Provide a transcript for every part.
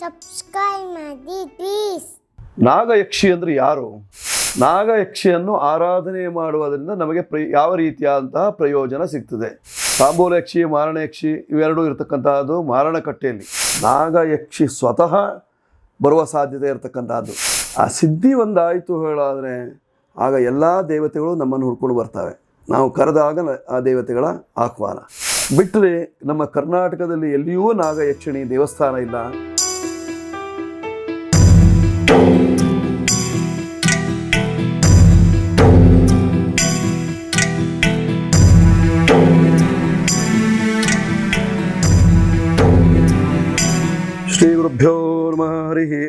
Subscribe ಮಾಡಿ please Nagayakshi ಅಂದರೆ ಯಾರು? ನಾಗಯಕ್ಷಿಯನ್ನು ಆರಾಧನೆ ಮಾಡುವುದರಿಂದ ನಮಗೆ ಪ್ರ ಯಾವ ರೀತಿಯಾದಂತಹ ಪ್ರಯೋಜನ ಸಿಗ್ತದೆ? ತಾಂಬೂಲ ಮಾರಣಯಕ್ಷಿ ಮಾರಣ ಯಕ್ಷಿ ಇವೆರಡೂ ಇರತಕ್ಕಂತಹದ್ದು ಮಾರಣಕಟ್ಟೆಯಲ್ಲಿ. ನಾಗಯಕ್ಷಿ ಸ್ವತಃ ಬರುವ ಸಾಧ್ಯತೆ ಇರತಕ್ಕಂತಹದ್ದು. ಆ ಸಿದ್ಧಿ ಒಂದಾಯಿತು ಹೇಳಾದರೆ ಆಗ ಎಲ್ಲ ದೇವತೆಗಳು ನಮ್ಮನ್ನು ಹುಡ್ಕೊಂಡು ಬರ್ತವೆ. ನಾವು ಕರೆದಾಗ ಆ ದೇವತೆಗಳ ಆಹ್ವಾನ. ಬಿಟ್ಟರೆ ನಮ್ಮ ಕರ್ನಾಟಕದಲ್ಲಿ ಎಲ್ಲಿಯೂ ನಾಗಯಕ್ಷಿಣಿ ದೇವಸ್ಥಾನ ಇಲ್ಲ. ಶ್ರೀ ಗುರುಭ್ಯೋ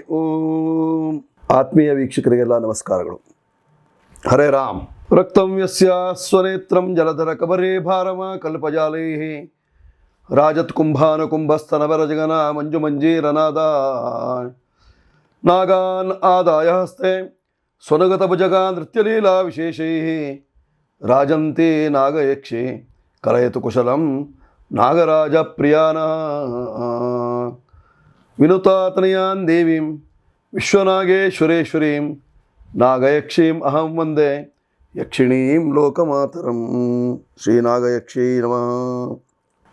ಓಂ. ಆತ್ಮೀಯ ವೀಕ್ಷಕರಿಗೆಲ್ಲ ನಮಸ್ಕಾರಗಳು. ಹರೇ ರಾಮ್. రక్తం యస్వనేత్రం జలధర కబరే భారమా కల్పజాలే. రాజత్కుంభాన కుంభస్తనవరజగన మంజుమంజీరనాద. నాగాన్ ఆదాయ హస్తే స్వనగతభుజగా నృత్యలీలా విశేషై. రాజంతే నాగయక్షే కలయతు కుశలం నాగరాజ ప్రియాన. వినుతాతనయాన్ దేవీం విశ్వనాగేశ్వరేశ్వరీం నాగయక్షీం అహం వందే ಯಕ್ಷಿಣೀಂ ಲೋಕಮಾತರಂ. ಶ್ರೀನಾಗಯಕ್ಷೀ ನಮಃ.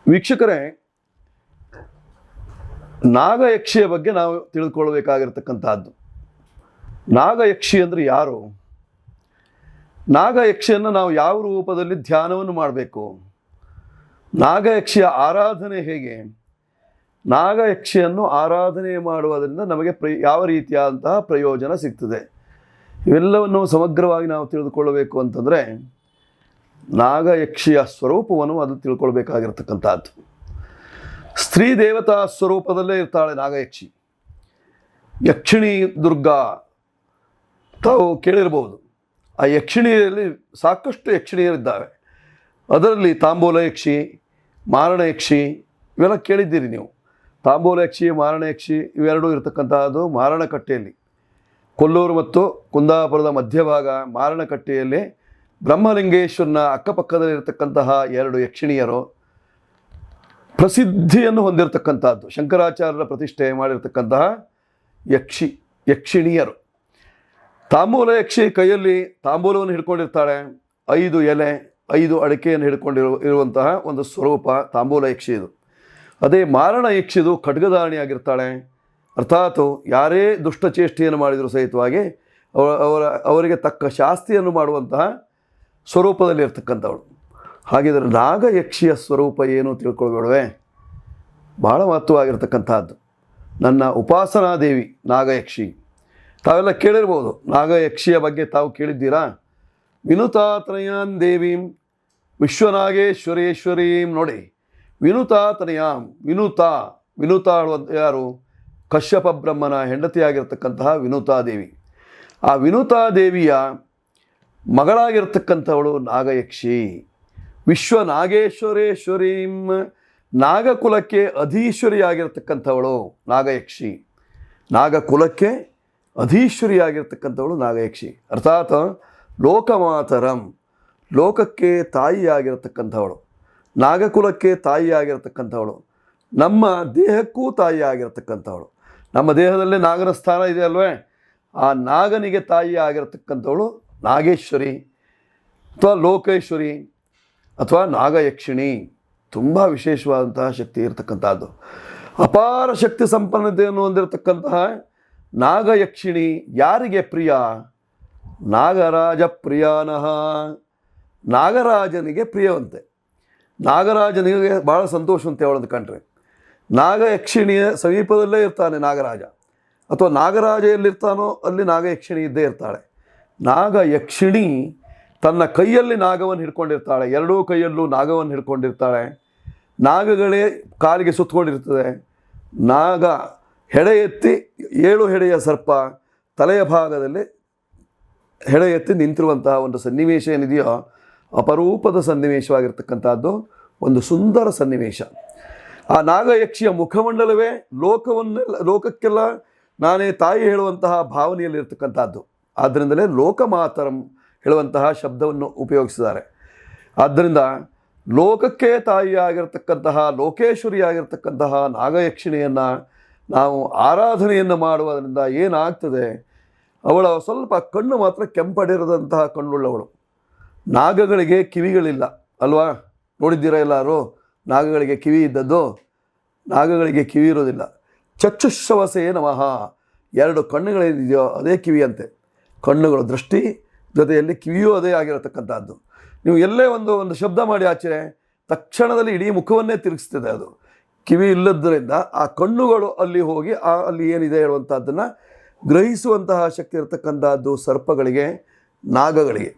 ವೀಕ್ಷಕರೇ, ನಾಗಯಕ್ಷಿಯ ಬಗ್ಗೆ ನಾವು ತಿಳಿದುಕೊಳ್ಬೇಕಾಗಿರ್ತಕ್ಕಂಥದ್ದು ನಾಗಯಕ್ಷಿ ಅಂದರೆ ಯಾರು? ನಾಗಯಕ್ಷಿಯನ್ನು ನಾವು ಯಾವ ರೂಪದಲ್ಲಿ ಧ್ಯಾನವನ್ನು ಮಾಡಬೇಕು? ನಾಗಯಕ್ಷಿಯ ಆರಾಧನೆ ಹೇಗೆ? ನಾಗಯಕ್ಷಿಯನ್ನು ಆರಾಧನೆ ಮಾಡುವುದರಿಂದ ನಮಗೆ ಪ್ರ, ಯಾವ ರೀತಿಯಾದಂತಹ ಪ್ರಯೋಜನ ಸಿಗ್ತದೆ? ಇವೆಲ್ಲವನ್ನು ಸಮಗ್ರವಾಗಿ ನಾವು ತಿಳಿದುಕೊಳ್ಳಬೇಕು ಅಂತಂದರೆ ನಾಗಯಕ್ಷಿಯ ಸ್ವರೂಪವನ್ನು ಅದು ತಿಳ್ಕೊಳ್ಬೇಕಾಗಿರ್ತಕ್ಕಂಥದ್ದು. ಸ್ತ್ರೀ ದೇವತಾ ಸ್ವರೂಪದಲ್ಲೇ ಇರ್ತಾಳೆ ನಾಗಯಕ್ಷಿ. ಯಕ್ಷಿಣಿ ದುರ್ಗಾ ತಾವು ಕೇಳಿರ್ಬೋದು. ಆ ಯಕ್ಷಿಣಿಯಲ್ಲಿ ಸಾಕಷ್ಟು ಯಕ್ಷಿಣಿಯರಿದ್ದಾವೆ ಅದರಲ್ಲಿ ತಾಂಬೂಲ ಯಕ್ಷಿ ಮಾರಣ ಯಕ್ಷಿ ಇವೆಲ್ಲ ಕೇಳಿದ್ದೀರಿ ನೀವು. ತಾಂಬೂಲ ಯಕ್ಷಿ ಮಾರಣ ಯಕ್ಷಿ ಇವೆರಡೂ ಇರತಕ್ಕಂತಹದ್ದು ಮಾರಣಕಟ್ಟೆಯಲ್ಲಿ ಕೊಲ್ಲೂರು ಮತ್ತು ಕುಂದಾಪುರದ ಮಧ್ಯಭಾಗ ಮಾರಣಕಟ್ಟೆಯಲ್ಲಿ ಬ್ರಹ್ಮಲಿಂಗೇಶ್ವರನ ಅಕ್ಕಪಕ್ಕದಲ್ಲಿರತಕ್ಕಂತಹ ಎರಡು ಯಕ್ಷಿಣಿಯರು ಪ್ರಸಿದ್ಧಿಯನ್ನು ಹೊಂದಿರತಕ್ಕಂಥದ್ದು. ಶಂಕರಾಚಾರ್ಯರ ಪ್ರತಿಷ್ಠೆ ಮಾಡಿರತಕ್ಕಂತಹ ಯಕ್ಷಿ, ಯಕ್ಷಿಣಿಯರು. ತಾಂಬೂಲ ಯಕ್ಷಿ ಕೈಯಲ್ಲಿ ತಾಂಬೂಲವನ್ನು ಹಿಡ್ಕೊಂಡಿರ್ತಾಳೆ. ಐದು ಎಲೆ, ಐದು ಅಡಿಕೆಯನ್ನು ಹಿಡ್ಕೊಂಡಿರುವ ಇರುವಂತಹ ಒಂದು ಸ್ವರೂಪ ತಾಂಬೂಲ ಯಕ್ಷಿ ಇದು. ಅದೇ ಮಾರಣ ಯಕ್ಷಿದು ಖಡ್ಗಧಾರಿಣಿಯಾಗಿರ್ತಾಳೆ. ಅರ್ಥಾತ್ ಯಾರೇ ದುಷ್ಟಚೇಷ್ಟೆಯನ್ನು ಮಾಡಿದರೂ ಸಹಿತವಾಗಿ ಅವ ಅವರ, ಅವರಿಗೆ ತಕ್ಕ ಶಾಸ್ತಿಯನ್ನು ಮಾಡುವಂತಹ ಸ್ವರೂಪದಲ್ಲಿ ಇರ್ತಕ್ಕಂಥವಳು ಹಾಗಿದ್ರೆ ನಾಗಯಕ್ಷಿಯ ಸ್ವರೂಪ ಏನು ತಿಳ್ಕೊಳ್ಬೇಡವೆ? ಭಾಳ ಮಹತ್ವವಾಗಿರ್ತಕ್ಕಂಥದ್ದು. ನನ್ನ ಉಪಾಸನಾ ದೇವಿ ನಾಗಯಕ್ಷಿ. ತಾವೆಲ್ಲ ಕೇಳಿರ್ಬೋದು, ನಾಗಯಕ್ಷಿಯ ಬಗ್ಗೆ ತಾವು ಕೇಳಿದ್ದೀರಾ? ವಿನುತಾತ್ರಯಾನ್ ದೇವೀಂ, ವಿಶ್ವನಾಗೇಶ್ವರೇಶ್ವರೀಂ ನೋಡಿ. ವಿನುತಾತ್ರಯಾಂ ವಿನುತಾ ವಿನುತಾ ಯಾರು? ಕಶ್ಯಪ ಬ್ರಹ್ಮನ ಹೆಂಡತಿಯಾಗಿರ್ತಕ್ಕಂತಹ ವಿನೂತಾದೇವಿ. ಆ ವಿನೂತಾದೇವಿಯ ಮಗಳಾಗಿರ್ತಕ್ಕಂಥವಳು ನಾಗಯಕ್ಷಿ. ವಿಶ್ವ ನಾಗೇಶ್ವರೇಶ್ವರೀಂ ನಾಗಕುಲಕ್ಕೆ ಅಧೀಶ್ವರಿಯಾಗಿರ್ತಕ್ಕಂಥವಳು ನಾಗಯಕ್ಷಿ. ನಾಗಕುಲಕ್ಕೆ ಅಧೀಶ್ವರಿಯಾಗಿರ್ತಕ್ಕಂಥವಳು ನಾಗಯಕ್ಷಿ. ಅರ್ಥಾತ್ ಲೋಕಮಾತರಂ, ಲೋಕಕ್ಕೆ ತಾಯಿಯಾಗಿರ್ತಕ್ಕಂಥವಳು, ನಾಗಕುಲಕ್ಕೆ ತಾಯಿಯಾಗಿರ್ತಕ್ಕಂಥವಳು, ನಮ್ಮ ದೇಹಕ್ಕೂ ತಾಯಿಯಾಗಿರ್ತಕ್ಕಂಥವಳು. ನಮ್ಮ ದೇಹದಲ್ಲೇ ನಾಗನ ಸ್ಥಾನ ಇದೆ ಅಲ್ವೇ? ಆ ನಾಗನಿಗೆ ತಾಯಿ ಆಗಿರತಕ್ಕಂಥವಳು ನಾಗೇಶ್ವರಿ ಅಥವಾ ಲೋಕೇಶ್ವರಿ ಅಥವಾ ನಾಗಯಕ್ಷಿಣಿ. ತುಂಬ ವಿಶೇಷವಾದಂತಹ ಶಕ್ತಿ ಇರತಕ್ಕಂಥದ್ದು. ಅಪಾರ ಶಕ್ತಿ ಸಂಪನ್ನತೆಯನ್ನು ಹೊಂದಿರತಕ್ಕಂತಹ ನಾಗಯಕ್ಷಿಣಿ ಯಾರಿಗೆ ಪ್ರಿಯ? ನಾಗರಾಜ ಪ್ರಿಯಾನಹ ನಾಗರಾಜನಿಗೆ ಪ್ರಿಯವಂತೆ. ನಾಗರಾಜನಿಗೆ ಭಾಳ ಸಂತೋಷವಂತೆ ಅವಳನ್ನು ಕಂಡ್ರೆ. ನಾಗಯಕ್ಷಿಣಿಯ ಸಮೀಪದಲ್ಲೇ ಇರ್ತಾನೆ ನಾಗರಾಜ. ಅಥವಾ ನಾಗರಾಜ ಎಲ್ಲಿರ್ತಾನೋ ಅಲ್ಲಿ ನಾಗಯಕ್ಷಿಣಿ ಇದ್ದೇ ಇರ್ತಾಳೆ. ನಾಗಯಕ್ಷಿಣಿ ತನ್ನ ಕೈಯಲ್ಲಿ ನಾಗವನ್ನು ಹಿಡ್ಕೊಂಡಿರ್ತಾಳೆ. ಎರಡೂ ಕೈಯಲ್ಲೂ ನಾಗವನ್ನು ಹಿಡ್ಕೊಂಡಿರ್ತಾಳೆ. ನಾಗಗಳೇ ಕಾಲಿಗೆ ಸುತ್ತಕೊಂಡಿರ್ತದೆ. ನಾಗ ಹೆಡೆ ಎತ್ತಿ ಏಳು ಹೆಡೆಯ ಸರ್ಪ ತಲೆಯ ಭಾಗದಲ್ಲಿ ಹೆಡೆ ಎತ್ತಿ ನಿಂತಿರುವಂತಹ ಒಂದು ಸನ್ನಿವೇಶ ಏನಿದೆಯೋ ಅಪರೂಪದ ಸನ್ನಿವೇಶವಾಗಿರ್ತಕ್ಕಂಥದ್ದು ಒಂದು ಸುಂದರ ಸನ್ನಿವೇಶ. ಆ ನಾಗಯಕ್ಷಿಯ ಮುಖಮಂಡಲವೇ ಲೋಕವನ್ನೆಲ್ಲ, ಲೋಕಕ್ಕೆಲ್ಲ ನಾನೇ ತಾಯಿ ಹೇಳುವಂತಹ ಭಾವನೆಯಲ್ಲಿರ್ತಕ್ಕಂಥದ್ದು. ಆದ್ದರಿಂದಲೇ ಲೋಕಮಾತರಂ ಹೇಳುವಂತಹ ಶಬ್ದವನ್ನು ಉಪಯೋಗಿಸಿದ್ದಾರೆ. ಆದ್ದರಿಂದ ಲೋಕಕ್ಕೆ ತಾಯಿಯಾಗಿರ್ತಕ್ಕಂತಹ, ಲೋಕೇಶ್ವರಿಯಾಗಿರ್ತಕ್ಕಂತಹ ನಾಗಯಕ್ಷಿಣಿಯನ್ನು ನಾವು ಆರಾಧನೆಯನ್ನು ಮಾಡುವುದರಿಂದ ಏನಾಗ್ತದೆ? ಅವಳ ಸ್ವಲ್ಪ ಕಣ್ಣು ಮಾತ್ರ ಕೆಂಪಡಿರದಂತಹ ಕಣ್ಣುಳ್ಳವಳು. ನಾಗಗಳಿಗೆ ಕಿವಿಗಳಿಲ್ಲ. ಅಲ್ವಾ? ನೋಡಿದ್ದೀರಾ ಎಲ್ಲರೂ? ನಾಗಗಳಿಗೆ ಕಿವಿ ಇದ್ದದ್ದು ನಾಗಗಳಿಗೆ ಕಿವಿ ಇರೋದಿಲ್ಲ ಚಕ್ಷುಶ್ರವಸೇ ನಮಃ. ಎರಡು ಕಣ್ಣುಗಳೇನಿದೆಯೋ ಅದೇ ಕಿವಿಯಂತೆ. ಕಣ್ಣುಗಳು ದೃಷ್ಟಿ ಜೊತೆಯಲ್ಲಿ ಕಿವಿಯೂ ಅದೇ ಆಗಿರತಕ್ಕಂಥದ್ದು. ನೀವು ಎಲ್ಲೇ ಒಂದು ಒಂದು ಶಬ್ದ ಮಾಡಿ ಆಚರೆ ತಕ್ಷಣದಲ್ಲಿ ಇಡೀ ಮುಖವನ್ನೇ ತಿರುಗಿಸ್ತಿದೆ ಅದು. ಕಿವಿ ಇಲ್ಲದ್ದರಿಂದ ಆ ಕಣ್ಣುಗಳು ಅಲ್ಲಿ ಹೋಗಿ, ಆ ಅಲ್ಲಿ ಏನಿದೆ ಹೇಳುವಂಥದ್ದನ್ನು ಗ್ರಹಿಸುವಂತಹ ಶಕ್ತಿ ಇರತಕ್ಕಂಥದ್ದು ಸರ್ಪಗಳಿಗೆ, ನಾಗಗಳಿಗೆ.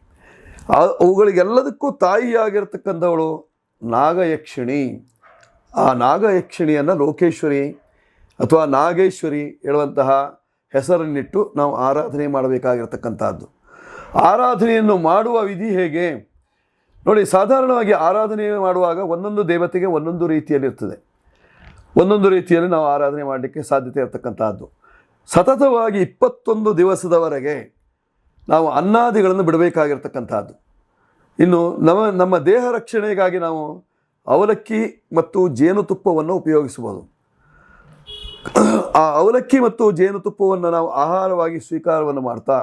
ಅವುಗಳಿಗೆಲ್ಲದಕ್ಕೂ ತಾಯಿಯಾಗಿರ್ತಕ್ಕಂಥವಳು ನಾಗಯಕ್ಷಿಣಿ. ಆ ನಾಗಯಕ್ಷಿಣಿಯನ್ನು ಲೋಕೇಶ್ವರಿ ಅಥವಾ ನಾಗೇಶ್ವರಿ ಹೇಳುವಂತಹ ಹೆಸರನ್ನಿಟ್ಟು ನಾವು ಆರಾಧನೆ ಮಾಡಬೇಕಾಗಿರ್ತಕ್ಕಂಥದ್ದು. ಆರಾಧನೆಯನ್ನು ಮಾಡುವ ವಿಧಿ ಹೇಗೆ? ನೋಡಿ, ಸಾಧಾರಣವಾಗಿ ಆರಾಧನೆ ಮಾಡುವಾಗ ಒಂದೊಂದು ದೇವತೆಗೆ ಒಂದೊಂದು ರೀತಿಯಲ್ಲಿರ್ತದೆ. ಒಂದೊಂದು ರೀತಿಯಲ್ಲಿ ನಾವು ಆರಾಧನೆ ಮಾಡಲಿಕ್ಕೆ ಸಾಧ್ಯತೆ ಇರತಕ್ಕಂಥದ್ದು. ಸತತವಾಗಿ ಇಪ್ಪತ್ತೊಂದು ದಿವಸದವರೆಗೆ ನಾವು ಅನ್ನಾದಿಗಳನ್ನು ಬಿಡಬೇಕಾಗಿರ್ತಕ್ಕಂಥದ್ದು. ಇನ್ನು ನಮ್ಮ ನಮ್ಮ ದೇಹ ರಕ್ಷಣೆಗಾಗಿ ನಾವು ಅವಲಕ್ಕಿ ಮತ್ತು ಜೇನುತುಪ್ಪವನ್ನು ಉಪಯೋಗಿಸಬಹುದು. ಆ ಅವಲಕ್ಕಿ ಮತ್ತು ಜೇನುತುಪ್ಪವನ್ನು ನಾವು ಆಹಾರವಾಗಿ ಸ್ವೀಕಾರವನ್ನು ಮಾಡ್ತಾ,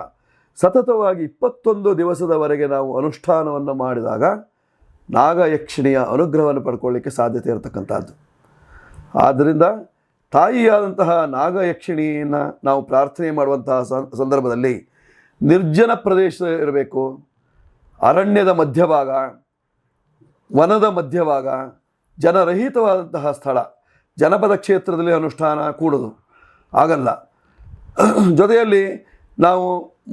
ಸತತವಾಗಿ ಇಪ್ಪತ್ತೊಂದು ದಿವಸದವರೆಗೆ ನಾವು ಅನುಷ್ಠಾನವನ್ನು ಮಾಡಿದಾಗ ನಾಗಯಕ್ಷಿಣಿಯ ಅನುಗ್ರಹವನ್ನು ಪಡ್ಕೊಳ್ಳಿಕ್ಕೆ ಸಾಧ್ಯತೆ ಇರತಕ್ಕಂಥದ್ದು. ಆದ್ದರಿಂದ ತಾಯಿಯಾದಂತಹ ನಾಗಯಕ್ಷಿಣಿಯನ್ನು ನಾವು ಪ್ರಾರ್ಥನೆ ಮಾಡುವಂತಹ ಸಂದರ್ಭದಲ್ಲಿ ನಿರ್ಜನ ಪ್ರದೇಶ ಇರಬೇಕು ಅರಣ್ಯದ ಮಧ್ಯಭಾಗ, ವನದ ಮಧ್ಯಭಾಗ, ಜನರಹಿತವಾದಂತಹ ಸ್ಥಳ, ಜನಪದ ಕ್ಷೇತ್ರದಲ್ಲಿ ಅನುಷ್ಠಾನ ಕೂಡದು. ಆಗಲ್ಲ ಜೊತೆಯಲ್ಲಿ ನಾವು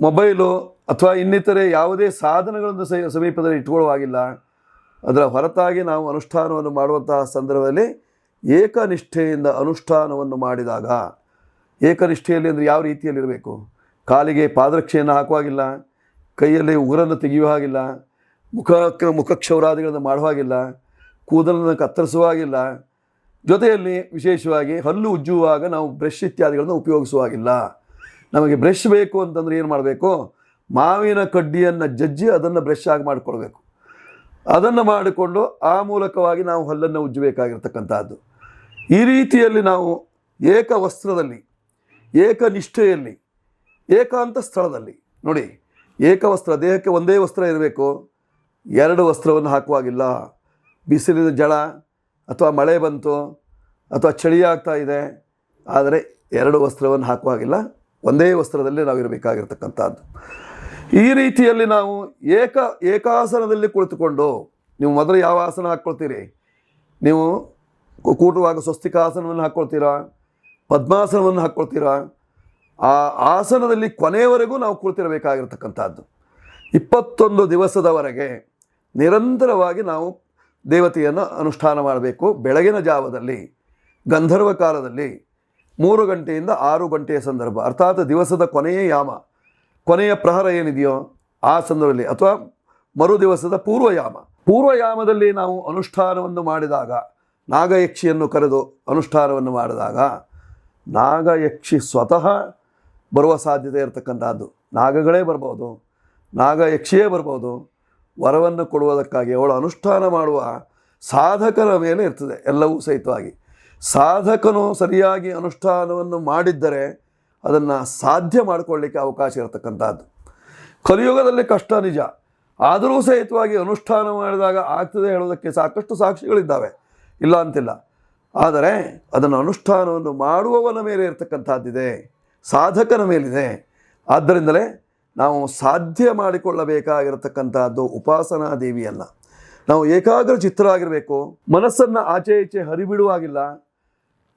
ಮೊಬೈಲು ಅಥವಾ ಇನ್ನಿತರೆ ಯಾವುದೇ ಸಾಧನಗಳನ್ನು ಸಮೀಪದಲ್ಲಿ ಇಟ್ಕೊಳ್ಳುವಾಗಿಲ್ಲ ಅದರ ಹೊರತಾಗಿ ನಾವು ಅನುಷ್ಠಾನವನ್ನು ಮಾಡುವಂತಹ ಸಂದರ್ಭದಲ್ಲಿ ಏಕನಿಷ್ಠೆಯಿಂದ ಅನುಷ್ಠಾನವನ್ನು ಮಾಡಿದಾಗ, ಏಕನಿಷ್ಠೆಯಲ್ಲಿ ಅಂದರೆ ಯಾವ ರೀತಿಯಲ್ಲಿರಬೇಕು? ಕಾಲಿಗೆ ಪಾದರಕ್ಷೆಯನ್ನು ಹಾಕುವಾಗಿಲ್ಲ. ಕೈಯಲ್ಲಿ ಉಗುರನ್ನು ತೆಗೆಯುವ ಹಾಗಿಲ್ಲ ಮುಖ ಮುಖಕ್ಷೌರಾದಿಗಳನ್ನು ಮಾಡುವ ಹಾಗಿಲ್ಲ, ಕೂದಲನ್ನು ಕತ್ತರಿಸುವ ಹಾಗಿಲ್ಲ, ಜೊತೆಯಲ್ಲಿ ವಿಶೇಷವಾಗಿ ಹಲ್ಲು ಉಜ್ಜುವಾಗ ನಾವು ಬ್ರಷ್ ಇತ್ಯಾದಿಗಳನ್ನು ಉಪಯೋಗಿಸುವಾಗಿಲ್ಲ ನಮಗೆ ಬ್ರಷ್ ಬೇಕು ಅಂತಂದರೆ ಏನು ಮಾಡಬೇಕು? ಮಾವಿನ ಕಡ್ಡಿಯನ್ನು ಜಜ್ಜಿ ಅದನ್ನು ಬ್ರಷ್ ಆಗಿ ಮಾಡಿಕೊಳ್ಬೇಕು ಅದನ್ನು ಮಾಡಿಕೊಂಡು ಆ ಮೂಲಕವಾಗಿ ನಾವು ಹಲ್ಲನ್ನು ಉಜ್ಜಬೇಕಾಗಿರ್ತಕ್ಕಂಥದ್ದು. ಈ ರೀತಿಯಲ್ಲಿ ನಾವು ಏಕ ವಸ್ತ್ರದಲ್ಲಿ ಏಕನಿಷ್ಠೆಯಲ್ಲಿ, ಏಕಾಂತ ಸ್ಥಳದಲ್ಲಿ, ನೋಡಿ ಏಕವಸ್ತ್ರ ದೇಹಕ್ಕೆ ಒಂದೇ ವಸ್ತ್ರ ಇರಬೇಕು. ಎರಡು ವಸ್ತ್ರವನ್ನು ಹಾಕುವಾಗಿಲ್ಲ. ಬಿಸಿಲಿನ ಜಳ ಅಥವಾ ಮಳೆ ಬಂತು ಅಥವಾ ಚಳಿ ಆಗ್ತಾ ಇದೆ, ಆದರೆ ಎರಡು ವಸ್ತ್ರವನ್ನು ಹಾಕುವಾಗಿಲ್ಲ. ಒಂದೇ ವಸ್ತ್ರದಲ್ಲಿ ನಾವು ಇರಬೇಕಾಗಿರ್ತಕ್ಕಂಥದ್ದು. ಈ ರೀತಿಯಲ್ಲಿ ನಾವು ಏಕ, ಏಕಾಸನದಲ್ಲಿ ಕುಳಿತುಕೊಂಡು, ನೀವು ಮೊದಲು ಯಾವ ಆಸನ ಹಾಕ್ಕೊಳ್ತೀರಿ? ನೀವು ಕೂಟುವಾಗ ಸ್ವಸ್ತಿಕಾಸನವನ್ನು ಹಾಕ್ಕೊಳ್ತೀರಾ? ಪದ್ಮಾಸನವನ್ನು ಹಾಕ್ಕೊಳ್ತೀರಾ? ಆ ಆಸನದಲ್ಲಿ ಕೊನೆಯವರೆಗೂ ನಾವು ಕುಳಿತಿರಬೇಕಾಗಿರ್ತಕ್ಕಂಥದ್ದು. ಇಪ್ಪತ್ತೊಂದು ದಿವಸದವರೆಗೆ ನಿರಂತರವಾಗಿ ನಾವು ದೇವತೆಯನ್ನು ಅನುಷ್ಠಾನ ಮಾಡಬೇಕು. ಬೆಳಗಿನ ಜಾವದಲ್ಲಿ, ಗಂಧರ್ವ ಕಾಲದಲ್ಲಿ ಮೂರು ಗಂಟೆಯಿಂದ ಆರು ಗಂಟೆಯ ಸಂದರ್ಭ. ಅರ್ಥಾತ್ ದಿವಸದ ಕೊನೆಯ ಯಾಮ, ಕೊನೆಯ ಪ್ರಹರ ಏನಿದೆಯೋ ಆ ಸಂದರ್ಭದಲ್ಲಿ, ಅಥವಾ ಮರು ದಿವಸದ ಪೂರ್ವಯಾಮ ಪೂರ್ವಯಾಮದಲ್ಲಿ ನಾವು ಅನುಷ್ಠಾನವನ್ನು ಮಾಡಿದಾಗ, ನಾಗಯಕ್ಷಿಯನ್ನು ಕರೆದು ಅನುಷ್ಠಾನವನ್ನು ಮಾಡಿದಾಗ, ನಾಗಯಕ್ಷಿ ಸ್ವತಃ ಬರುವ ಸಾಧ್ಯತೆ ಇರತಕ್ಕಂಥದ್ದು ನಾಗಗಳೇ ಬರ್ಬೋದು, ನಾಗ ಯಕ್ಷಿಯೇ ಬರ್ಬೋದು, ವರವನ್ನು ಕೊಡುವುದಕ್ಕಾಗಿ ಅವಳು ಅನುಷ್ಠಾನ ಮಾಡುವ ಸಾಧಕರ ಮೇಲೆ ಇರ್ತದೆ ಎಲ್ಲವೂ ಸಹಿತವಾಗಿ. ಸಾಧಕನು ಸರಿಯಾಗಿ ಅನುಷ್ಠಾನವನ್ನು ಮಾಡಿದ್ದರೆ ಅದನ್ನು ಸಾಧ್ಯ ಮಾಡಿಕೊಳ್ಳಿಕ್ಕೆ ಅವಕಾಶ ಇರತಕ್ಕಂಥದ್ದು ಕಲಿಯುಗದಲ್ಲಿ ಕಷ್ಟ ನಿಜ. ಆದರೂ ಸಹಿತವಾಗಿ ಅನುಷ್ಠಾನ ಮಾಡಿದಾಗ ಆಗ್ತದೆ ಹೇಳೋದಕ್ಕೆ ಸಾಕಷ್ಟು ಸಾಕ್ಷಿಗಳಿದ್ದಾವೆ. ಇಲ್ಲ ಅಂತಿಲ್ಲ. ಆದರೆ ಅದನ್ನು ಅನುಷ್ಠಾನವನ್ನು ಮಾಡುವವನ ಮೇಲೆ ಇರತಕ್ಕಂಥದ್ದಿದೆ ಸಾಧಕನ ಮೇಲಿದೆ. ಆದ್ದರಿಂದಲೇ ನಾವು ಸಾಧ್ಯ ಮಾಡಿಕೊಳ್ಳಬೇಕಾಗಿರತಕ್ಕಂಥದ್ದು ಉಪಾಸನಾ ದೇವಿಯಲ್ಲ. ನಾವು ಏಕಾಗ್ರ ಚಿತ್ರರಾಗಿರಬೇಕು ಮನಸ್ಸನ್ನು ಆಚೆ ಈಚೆ ಹರಿಬಿಡುವಾಗಿಲ್ಲ.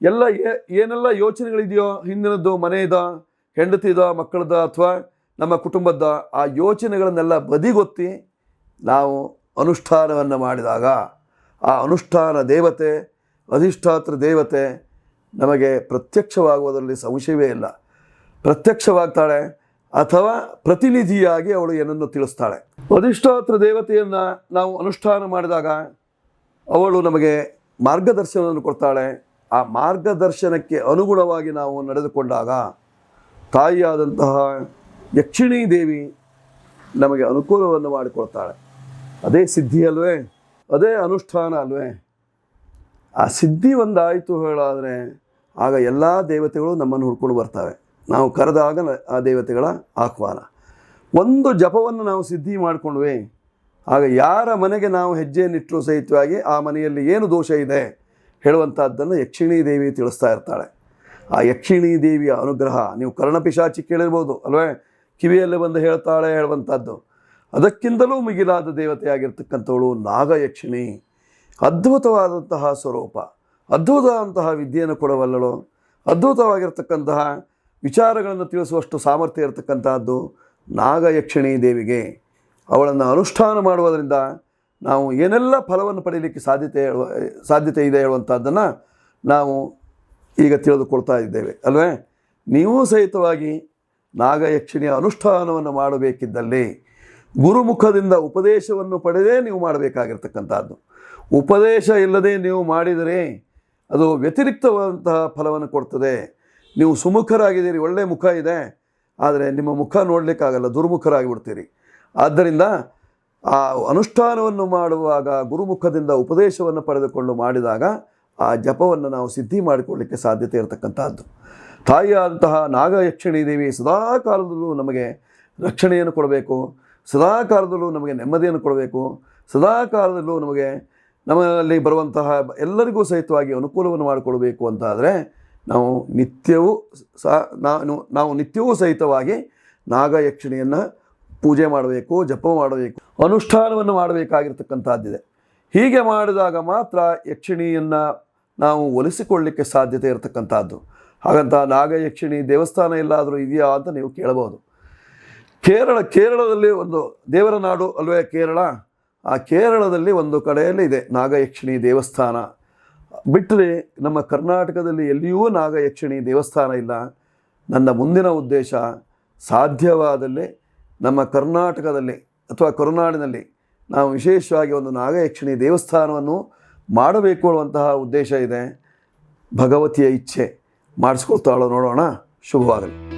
ಎಲ್ಲ ಏನೆಲ್ಲ ಯೋಚನೆಗಳಿದೆಯೋ, ಹಿಂದಿನದ್ದು ಮನೆಯದ, ಹೆಂಡತಿದ, ಮಕ್ಕಳದ ಅಥವಾ ನಮ್ಮ ಕುಟುಂಬದ, ಆ ಯೋಚನೆಗಳನ್ನೆಲ್ಲ ಬದಿಗೊತ್ತಿ ನಾವು ಅನುಷ್ಠಾನವನ್ನು ಮಾಡಿದಾಗ, ಆ ಅನುಷ್ಠಾನ ದೇವತೆ, ಅಧಿಷ್ಠಾತೃ ದೇವತೆ ನಮಗೆ ಪ್ರತ್ಯಕ್ಷವಾಗುವುದರಲ್ಲಿ ಸಂಶಯವೇ ಇಲ್ಲ. ಪ್ರತ್ಯಕ್ಷವಾಗ್ತಾಳೆ ಅಥವಾ ಪ್ರತಿನಿಧಿಯಾಗಿ ಅವಳು ಏನನ್ನು ತಿಳಿಸ್ತಾಳೆ. ಅಧಿಷ್ಠಾತೃ ದೇವತೆಯನ್ನು ನಾವು ಅನುಷ್ಠಾನ ಮಾಡಿದಾಗ ಅವಳು ನಮಗೆ ಮಾರ್ಗದರ್ಶನವನ್ನು ಕೊಡ್ತಾಳೆ. ಆ ಮಾರ್ಗದರ್ಶನಕ್ಕೆ ಅನುಗುಣವಾಗಿ ನಾವು ನಡೆದುಕೊಂಡಾಗ ತಾಯಿಯಾದಂತಹ ಯಕ್ಷಿಣೀ ದೇವಿ ನಮಗೆ ಅನುಕೂಲವನ್ನು ಮಾಡಿಕೊಡ್ತಾಳೆ. ಅದೇ ಸಿದ್ಧಿ ಅಲ್ವೇ? ಅದೇ ಅನುಷ್ಠಾನ ಅಲ್ವೇ? ಆ ಸಿದ್ಧಿ ಒಂದಾಯಿತು ಹೇಳಾದರೆ ಆಗ ಎಲ್ಲ ದೇವತೆಗಳು ನಮ್ಮನ್ನು ಹುಡ್ಕೊಂಡು ಬರ್ತವೆ. ನಾವು ಕರೆದಾಗ ಆ ದೇವತೆಗಳ ಆಹ್ವಾನ. ಒಂದು ಜಪವನ್ನು ನಾವು ಸಿದ್ಧಿ ಮಾಡಿಕೊಂಡ್ವಿ, ಆಗ ಯಾರ ಮನೆಗೆ ನಾವು ಹೆಜ್ಜೆಯನ್ನಿಟ್ಟರೂ ಸಹಿತವಾಗಿ ಆ ಮನೆಯಲ್ಲಿ ಏನು ದೋಷ ಇದೆ ಹೇಳುವಂಥದ್ದನ್ನು ಯಕ್ಷಿಣೀ ದೇವಿ ತಿಳಿಸ್ತಾ ಇರ್ತಾಳೆ. ಆ ಯಕ್ಷಿಣೀ ದೇವಿಯ ಅನುಗ್ರಹ, ನೀವು ಕರ್ಣಪಿಶಾಚಿ ಕೇಳಿರ್ಬೋದು, ಅಲ್ವೇ? ಕಿವಿಯಲ್ಲಿ ಬಂದು ಹೇಳ್ತಾಳೆ ಹೇಳುವಂಥದ್ದು ಅದಕ್ಕಿಂತಲೂ ಮಿಗಿಲಾದ ದೇವತೆಯಾಗಿರ್ತಕ್ಕಂಥವಳು ನಾಗಯಕ್ಷಿಣಿ. ಅದ್ಭುತವಾದಂತಹ ಸ್ವರೂಪ, ಅದ್ಭುತವಾದಂತಹ ವಿದ್ಯೆಯನ್ನು ಕೊಡಬಲ್ಲಳು. ಅದ್ಭುತವಾಗಿರ್ತಕ್ಕಂತಹ ವಿಚಾರಗಳನ್ನು ತಿಳಿಸುವಷ್ಟು ಸಾಮರ್ಥ್ಯ ಇರತಕ್ಕಂತಹದ್ದು ನಾಗಯಕ್ಷಿಣಿ ದೇವಿಗೆ. ಅವಳನ್ನು ಅನುಷ್ಠಾನ ಮಾಡುವುದರಿಂದ ನಾವು ಏನೆಲ್ಲ ಫಲವನ್ನು ಪಡೆಯಲಿಕ್ಕೆ ಸಾಧ್ಯತೆ ಹೇಳುವ, ಸಾಧ್ಯತೆ ಇದೆ ಹೇಳುವಂಥದ್ದನ್ನು ನಾವು ಈಗ ತಿಳಿದುಕೊಳ್ತಾ ಇದ್ದೇವೆ, ಅಲ್ವೇ? ನೀವು ಸಹಿತವಾಗಿ ನಾಗಯಕ್ಷಿಣಿಯ ಅನುಷ್ಠಾನವನ್ನು ಮಾಡಬೇಕಿದ್ದಲ್ಲಿ ಗುರುಮುಖದಿಂದ ಉಪದೇಶವನ್ನು ಪಡೆದೇ ನೀವು ಮಾಡಬೇಕಾಗಿರ್ತಕ್ಕಂಥದ್ದು ಉಪದೇಶ ಇಲ್ಲದೆ ನೀವು ಮಾಡಿದರೆ ಅದು ವ್ಯತಿರಿಕ್ತವಾದಂತಹ ಫಲವನ್ನು ಕೊಡ್ತದೆ. ನೀವು ಸುಮುಖರಾಗಿದ್ದೀರಿ ಒಳ್ಳೆಯ ಮುಖ ಇದೆ, ಆದರೆ ನಿಮ್ಮ ಮುಖ ನೋಡಲಿಕ್ಕಾಗಲ್ಲ ದುರ್ಮುಖರಾಗಿ ಬಿಡ್ತೀರಿ ಆದ್ದರಿಂದ ಆ ಅನುಷ್ಠಾನವನ್ನು ಮಾಡುವಾಗ ಗುರುಮುಖದಿಂದ ಉಪದೇಶವನ್ನು ಪಡೆದುಕೊಂಡು ಮಾಡಿದಾಗ ಆ ಜಪವನ್ನು ನಾವು ಸಿದ್ಧಿ ಮಾಡಿಕೊಳ್ಳಿಕ್ಕೆ ಸಾಧ್ಯತೆ ಇರತಕ್ಕಂಥದ್ದು. ತಾಯಿಯಾದಂತಹ ನಾಗಯಕ್ಷಿಣಿ ದೇವಿ ಸದಾ ಕಾಲದಲ್ಲೂ ನಮಗೆ ರಕ್ಷಣೆಯನ್ನು ಕೊಡಬೇಕು ಸದಾ ಕಾಲದಲ್ಲೂ ನಮಗೆ ನೆಮ್ಮದಿಯನ್ನು ಕೊಡಬೇಕು ಸದಾ ಕಾಲದಲ್ಲೂ ನಮಗೆ ನಮ್ಮಲ್ಲಿ ಬರುವಂತಹ ಎಲ್ಲರಿಗೂ ಸಹಿತವಾಗಿ ಅನುಕೂಲವನ್ನು ಮಾಡಿಕೊಡಬೇಕು ಅಂತಾದರೆ ನಾವು ನಿತ್ಯವೂ ಸಹ ನಾನು, ನಾವು ನಿತ್ಯವೂ ಸಹಿತವಾಗಿ ನಾಗಯಕ್ಷಿಣಿಯನ್ನು ಪೂಜೆ ಮಾಡಬೇಕು ಜಪ ಮಾಡಬೇಕು. ಅನುಷ್ಠಾನವನ್ನು ಮಾಡಬೇಕಾಗಿರ್ತಕ್ಕಂಥದ್ದಿದೆ. ಹೀಗೆ ಮಾಡಿದಾಗ ಮಾತ್ರ ಯಕ್ಷಿಣಿಯನ್ನು ನಾವು ಒಲಿಸಿಕೊಳ್ಳಲಿಕ್ಕೆ ಸಾಧ್ಯತೆ ಇರತಕ್ಕಂಥದ್ದು. ಹಾಗಂತ ನಾಗಯಕ್ಷಿಣಿ ದೇವಸ್ಥಾನ ಎಲ್ಲಾದರೂ ಇದೆಯಾ ಅಂತ ನೀವು ಕೇಳಬಹುದು. ಕೇರಳ, ಕೇರಳದಲ್ಲಿ ಒಂದು ದೇವರ ನಾಡು ಅಲ್ವೇ ಕೇರಳ? ಆ ಕೇರಳದಲ್ಲಿ ಒಂದು ಕಡೆಯಲ್ಲಿ ಇದೆ ನಾಗಯಕ್ಷಿಣಿ ದೇವಸ್ಥಾನ. ಬಿಟ್ಟರೆ ನಮ್ಮ ಕರ್ನಾಟಕದಲ್ಲಿ ಎಲ್ಲಿಯೂ ನಾಗಯಕ್ಷಿಣಿ ದೇವಸ್ಥಾನ ಇಲ್ಲ. ನನ್ನ ಮುಂದಿನ ಉದ್ದೇಶ ಸಾಧ್ಯವಾದಲ್ಲಿ ನಮ್ಮ ಕರ್ನಾಟಕದಲ್ಲಿ ಅಥವಾ ಕರುನಾಡಿನಲ್ಲಿ ನಾವು ವಿಶೇಷವಾಗಿ ಒಂದು ನಾಗಯಕ್ಷಿಣಿ ದೇವಸ್ಥಾನವನ್ನು ಮಾಡಬೇಕು ಅನ್ನುವಂತಹ ಉದ್ದೇಶ ಇದೆ. ಭಗವತಿಯ ಇಚ್ಛೆ. ಮಾಡಿಸ್ಕೊಳ್ತಾಳೋ ನೋಡೋಣ. ಶುಭವಾಗಲಿ.